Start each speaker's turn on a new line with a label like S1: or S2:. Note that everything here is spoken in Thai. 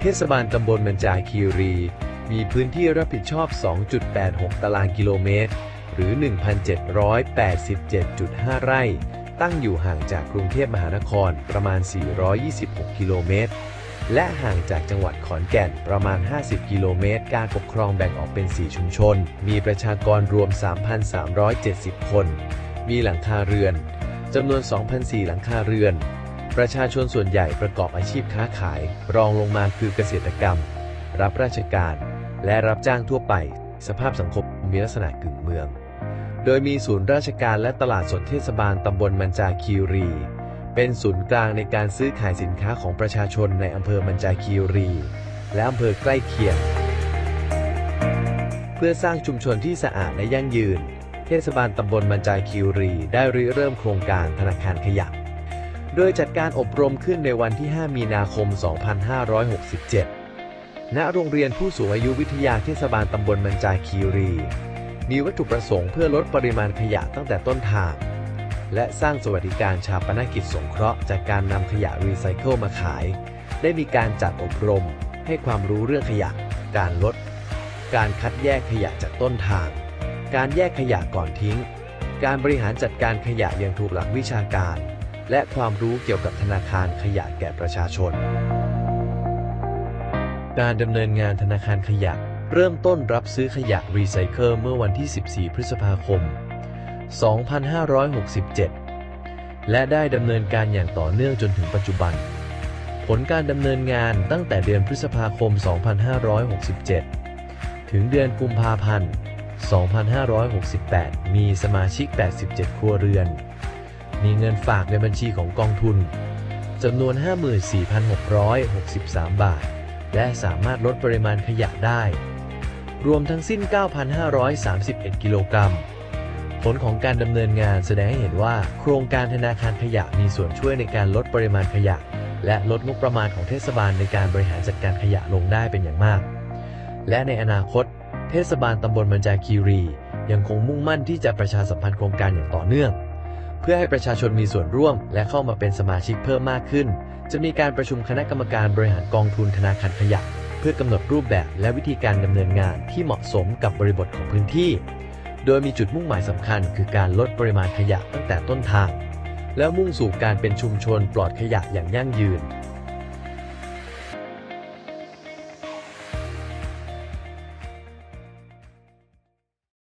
S1: เทศบาลตำบลมันจาคีรี มีพื้นที่รับผิดชอบ 2.86 ตารางกิโลเมตร หรือ 1,787.5 ไร่ ตั้งอยู่ห่างจากกรุงเทพมหานครประมาณ 426 กิโลเมตร และห่างจากจังหวัดขอนแก่นประมาณ 50 กิโลเมตร การปกครองแบ่งออกเป็น 4 ชุมชน มีประชากรรวม 3,370 คน มีหลังคาเรือนจำนวน 2,004 หลังคาเรือน ประชาชนส่วนใหญ่ประกอบอาชีพค้าขาย รองลงมาคือเกษตรกรรม รับราชการ และรับจ้างทั่วไป สภาพสังคมมีลักษณะกึ่งเมือง โดยมีศูนย์ราชการและตลาดสดเทศบาลตำบลมันจาคีรี เป็นศูนย์กลางในการซื้อขายสินค้าของประชาชนในอำเภอมันจาคีรี และอำเภอใกล้เคียง เพื่อสร้างชุมชนที่สะอาดและยั่งยืน เทศบาลตำบลมันจาคีรี ได้ริเริ่มโครงการธนาคารขยะ ดยจัดการอบรมขึ้นในวันที่ 5 มีนาคม 2567 ณ โรงเรียนผู้สูงอายุวิทยาเทศบาลตำบลมันจาคีรี มีวัตถุประสงค์เพื่อลดปริมาณขยะตั้งแต่ต้นทาง และสร้างสวัสดิการชาปนกิจสงเคราะห์จากการนำขยะรีไซเคิลมาขาย ได้มีการจัดอบรม ให้ความรู้เรื่องขยะ การลด การคัดแยกขยะจากต้นทาง การแยกขยะก่อนทิ้ง การบริหารจัดการขยะอย่างถูกหลักวิชาการ และความรู้เกี่ยวกับธนาคารขยะแก่ประชาชน การดำเนินงานธนาคารขยะ เริ่มต้นรับซื้อขยะรีไซเคิลเมื่อวันที่ 14 พฤษภาคม 2567 และได้ดำเนินการอย่างต่อเนื่องจนถึงปัจจุบัน ผลการดำเนินงานตั้งแต่เดือนพฤษภาคม 2567 ถึงเดือนกุมภาพันธ์ 2568 มีสมาชิก 87 ครัวเรือน มีเงินฝากในบัญชีของกองทุนจำนวน 54,663 บาท และสามารถลดปริมาณขยะได้ รวมทั้งสิ้น 9,531 กิโลกรัม ผลของการดำเนินงานแสดงให้เห็นว่า โครงการธนาคารขยะมีส่วนช่วยในการลดปริมาณขยะ และลดงบประมาณของเทศบาลในการบริหารจัดการขยะลงได้เป็นอย่างมาก และในอนาคต เทศบาลตำบลมันจาคีรี ยังคงมุ่งมั่นที่จะประชาสัมพันธ์โครงการอย่างต่อเนื่อง เพื่อให้ประชาชนมีส่วนร่วม และเข้ามาเป็นสมาชิกเพิ่มมากขึ้น จะมีการประชุมคณะกรรมการบริหารกองทุนธนาคารขยะ เพื่อกำหนดรูปแบบและวิธีการดำเนินงานที่เหมาะสมกับบริบทของพื้นที่ โดยมีจุดมุ่งหมายสำคัญ คือการลดปริมาณขยะตั้งแต่ต้นทาง แล้วมุ่งสู่การเป็นชุมชนปลอดขยะอย่างยั่งยืน